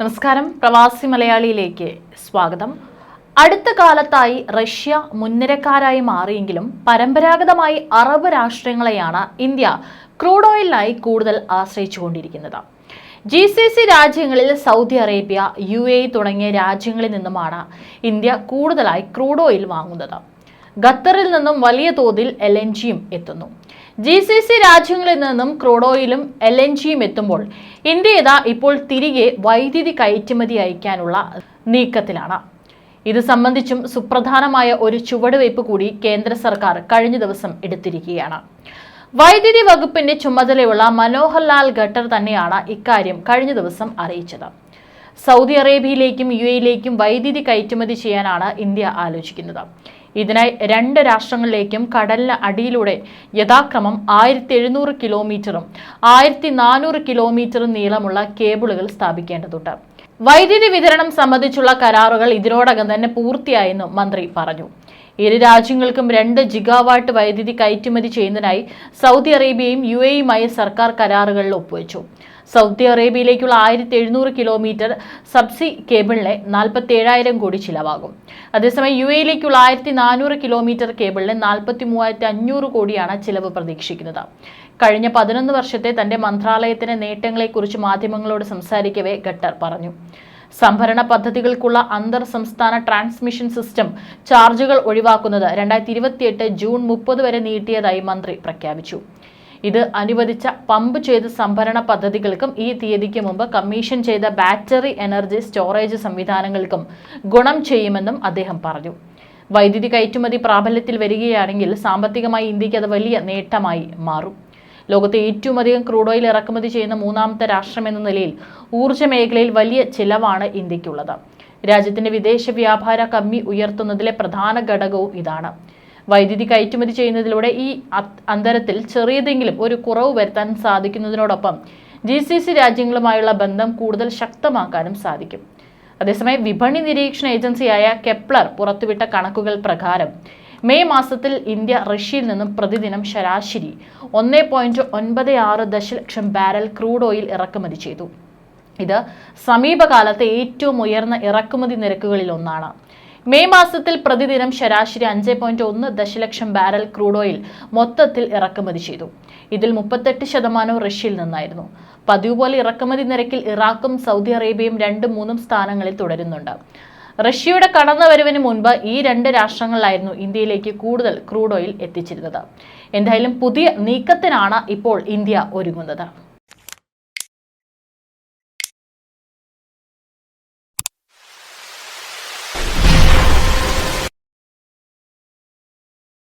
നമസ്കാരം. പ്രവാസി മലയാളിയിലേക്ക് സ്വാഗതം. അടുത്ത കാലത്തായി റഷ്യ മുൻനിരക്കാരായി മാറിയെങ്കിലും പരമ്പരാഗതമായി അറബ് രാഷ്ട്രങ്ങളെയാണ് ഇന്ത്യ ക്രൂഡ് ഓയിലിനായി കൂടുതൽ ആശ്രയിച്ചുകൊണ്ടിരിക്കുന്നത്. ജി സി സി രാജ്യങ്ങളിൽ സൗദി അറേബ്യ യു എ തുടങ്ങിയ രാജ്യങ്ങളിൽ നിന്നുമാണ് ഇന്ത്യ കൂടുതലായി ക്രൂഡ് ഓയിൽ വാങ്ങുന്നത്. ഖത്തറിൽ നിന്നും വലിയ തോതിൽ എൽ എൻ ജിയും എത്തുന്നു. ജി സി സി രാജ്യങ്ങളിൽ നിന്നും ക്രൂഡ് ഓയിലും എൽ എൻ ജിയും എത്തുമ്പോൾ ഇന്ത്യ ഇതാ ഇപ്പോൾ തിരികെ വൈദ്യുതി കയറ്റുമതി അയക്കാനുള്ള നീക്കത്തിലാണ്. ഇത് സംബന്ധിച്ചും സുപ്രധാനമായ ഒരു ചുവടുവയ്പ് കൂടി കേന്ദ്ര സർക്കാർ കഴിഞ്ഞ ദിവസം എടുത്തിരിക്കുകയാണ്. വൈദ്യുതി വകുപ്പിന്റെ ചുമതലയുള്ള മനോഹർ ലാൽ ഖട്ടർ തന്നെയാണ് ഇക്കാര്യം കഴിഞ്ഞ ദിവസം അറിയിച്ചത്. സൗദി അറേബ്യയിലേക്കും യു എയിലേക്കും വൈദ്യുതി കയറ്റുമതി ചെയ്യാനാണ് ഇന്ത്യ ആലോചിക്കുന്നത്. ഇതിനായി രണ്ട് രാഷ്ട്രങ്ങളിലേക്കും കടലിന് അടിയിലൂടെ യഥാക്രമം ആയിരത്തി എഴുന്നൂറ് കിലോമീറ്ററും ആയിരത്തി നാനൂറ് കിലോമീറ്ററും നീളമുള്ള കേബിളുകൾ സ്ഥാപിക്കേണ്ടതുണ്ട്. വൈദ്യുതി വിതരണം സംബന്ധിച്ചുള്ള കരാറുകൾ ഇതിനോടകം തന്നെ പൂർത്തിയായെന്നും മന്ത്രി പറഞ്ഞു. ഇരു രാജ്യങ്ങൾക്കും രണ്ട് ജിഗാവാട്ട് വൈദ്യുതി കയറ്റുമതി ചെയ്യുന്നതിനായി സൗദി അറേബ്യയും യു എയുമായി സർക്കാർ കരാറുകളിൽ ഒപ്പുവെച്ചു. സൗദി അറേബ്യയിലേക്കുള്ള ആയിരത്തി എഴുന്നൂറ് കിലോമീറ്റർ സബ്സി കേബിളിന് നാൽപ്പത്തി ഏഴായിരം കോടി ചിലവാകും. അതേസമയം യു എയിലേക്കുള്ള ആയിരത്തി നാനൂറ് കിലോമീറ്റർ കേബിളിന് നാൽപ്പത്തി മൂവായിരത്തി അഞ്ഞൂറ് കോടിയാണ് ചിലവ് പ്രതീക്ഷിക്കുന്നത്. കഴിഞ്ഞ പതിനൊന്ന് വർഷത്തെ തന്റെ മന്ത്രാലയത്തിന്റെ നേട്ടങ്ങളെക്കുറിച്ച് മാധ്യമങ്ങളോട് സംസാരിക്കവേ ഖട്ടർ പറഞ്ഞു. സംഭരണ പദ്ധതികൾക്കുള്ള അന്തർ സംസ്ഥാന ട്രാൻസ്മിഷൻ സിസ്റ്റം ചാർജുകൾ ഒഴിവാക്കുന്നത് രണ്ടായിരത്തി ഇരുപത്തിയെട്ട് ജൂൺ മുപ്പത് വരെ നീട്ടിയതായി മന്ത്രി പ്രഖ്യാപിച്ചു. ഇത് അനുവദിച്ച പമ്പ് ചെയ്ത സംഭരണ പദ്ധതികൾക്കും ഈ തീയതിക്ക് മുമ്പ് കമ്മീഷൻ ചെയ്ത ബാറ്ററി എനർജി സ്റ്റോറേജ് സംവിധാനങ്ങൾക്കും ഗുണം ചെയ്യുമെന്നും അദ്ദേഹം പറഞ്ഞു. വൈദ്യുതി കയറ്റുമതി പ്രാബല്യത്തിൽ വരികയാണെങ്കിൽ സാമ്പത്തികമായി ഇന്ത്യയ്ക്ക് അത് വലിയ നേട്ടമായി മാറും. ലോകത്തെ ഏറ്റവും അധികം ക്രൂഡ് ഓയിൽ ഇറക്കുമതി ചെയ്യുന്ന മൂന്നാമത്തെ രാഷ്ട്രം എന്ന നിലയിൽ ഊർജ മേഖലയിൽ വലിയ ചിലവാണ് ഇന്ത്യക്കുള്ളത് രാജ്യത്തിന്റെ വിദേശ വ്യാപാര കമ്മി ഉയർത്തുന്നതിലെ പ്രധാന ഘടകവും ഇതാണ്. വൈദ്യുതി കയറ്റുമതി ചെയ്യുന്നതിലൂടെ ഈ അന്തരത്തിൽ ചെറിയതെങ്കിലും ഒരു കുറവ് വരുത്താൻ സാധിക്കുന്നതിനോടൊപ്പം ജി സി സി രാജ്യങ്ങളുമായുള്ള ബന്ധം കൂടുതൽ ശക്തമാക്കാനും സാധിക്കും. അതേസമയം വിപണി നിരീക്ഷണ ഏജൻസിയായ കെപ്ലർ പുറത്തുവിട്ട കണക്കുകൾ പ്രകാരം മെയ് മാസത്തിൽ ഇന്ത്യ റഷ്യയിൽ നിന്നും പ്രതിദിനം ശരാശരി ഒന്നേ പോയിന്റ് ഒൻപത് ആറ് ദശലക്ഷം ബാരൽ ക്രൂഡ് ഓയിൽ ഇറക്കുമതി ചെയ്തു. ഇത് സമീപകാലത്തെ ഏറ്റവും ഉയർന്ന ഇറക്കുമതി നിരക്കുകളിൽ ഒന്നാണ്. മെയ് മാസത്തിൽ പ്രതിദിനം ശരാശരി അഞ്ച് പോയിന്റ് ഒന്ന് ദശലക്ഷം ബാരൽ ക്രൂഡ് ഓയിൽ മൊത്തത്തിൽ ഇറക്കുമതി ചെയ്തു. ഇതിൽ മുപ്പത്തെട്ട് ശതമാനവും റഷ്യയിൽ നിന്നായിരുന്നു. പതിവ് പോലെ ഇറക്കുമതി നിരക്കിൽ ഇറാഖും സൗദി അറേബ്യയും രണ്ടും മൂന്നും സ്ഥാനങ്ങളിൽ തുടരുന്നുണ്ട്. റഷ്യയുടെ കടന്നുവരവിന് മുൻപ് ഈ രണ്ട് രാഷ്ട്രങ്ങളിലായിരുന്നു ഇന്ത്യയിലേക്ക് കൂടുതൽ ക്രൂഡ് ഓയിൽ എത്തിച്ചിരുന്നത്. എന്തായാലും പുതിയ നീക്കത്തിനാണ് ഇപ്പോൾ ഇന്ത്യ ഒരുങ്ങുന്നത്.